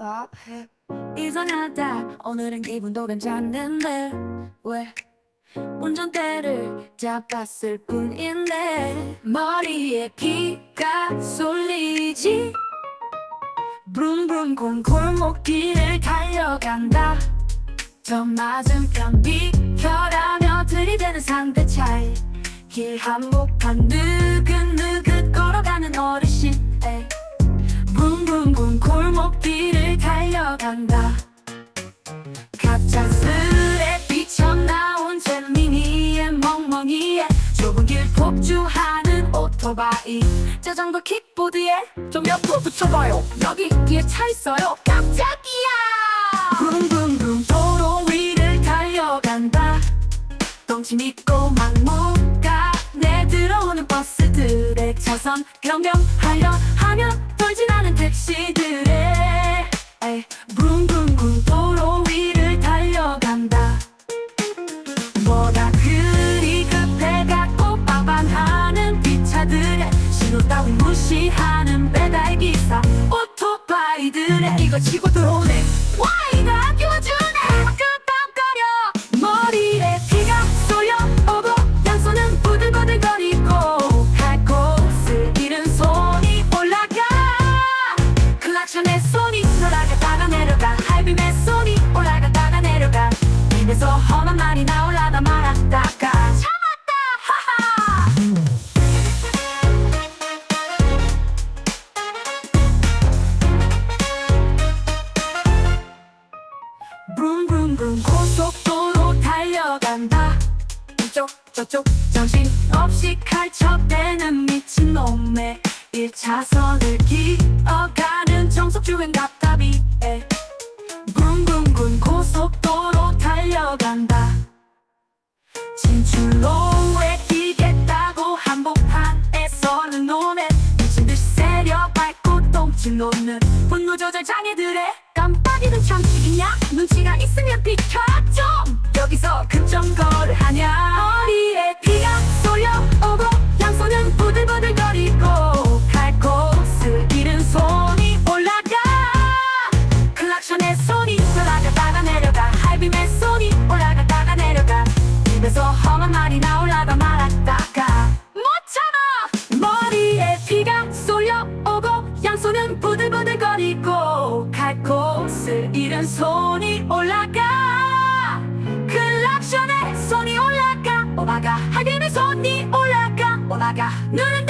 아, 이상하다. 오늘은 기분도 괜찮은데 왜 운전대를 잡았을 뿐인데 머리에 비가 쏠리지? 브룸브룸 공 골목길을 달려간다. 저 맞은편 비켜라며 들이대는 상대차에 길 한복판 느긋느긋 걸어가는 어르 달려간다. 갑작스레 뛰쳐나온 젤미니의 멍멍이에 좁은 길 폭주하는 오토바이. 자전거 킥보드에 좀 옆으로 붙여봐요. 여기 뒤에 차 있어요. 깜짝이야! 붕붕붕 도로 위를 달려간다. 덩치 있고 막못가 내 들어오는 버스들의 차선 변경하려 하면 돌진 않은 택시 따위 무시하는 배달기사 오토바이들의 이거 치고 들어오네 붕붕붕 고속도로 달려간다. 이쪽 저쪽 정신없이 칼척대는 미친놈의 1차선을 기어가는 정석주행 답답이 에. 붕붕붕 고속도로 달려간다. 진출로에 끼겠다고 한복판에서는 노네 미친듯이 세려 밟고 똥침 놓는 분노 조절 장애들의 있으면 비켜 좀 여기서 급정거를 하냐? 머리에 피가 쏠려오고 양손은 부들부들거리고 갈 곳을 잃은 손이 올라가. 클락션에 손이 올라갔다가 내려가. 할빔에 손이 올라갔다가 내려가. 입에서 험한 말이 나올라다 말았다가. 못 참아 머리에 피가 쏠려오고 양손은 부들부들거리고 갈 곳을 잃은 손이 올라가? 하객의 손이 올라가? 올라가? 눈은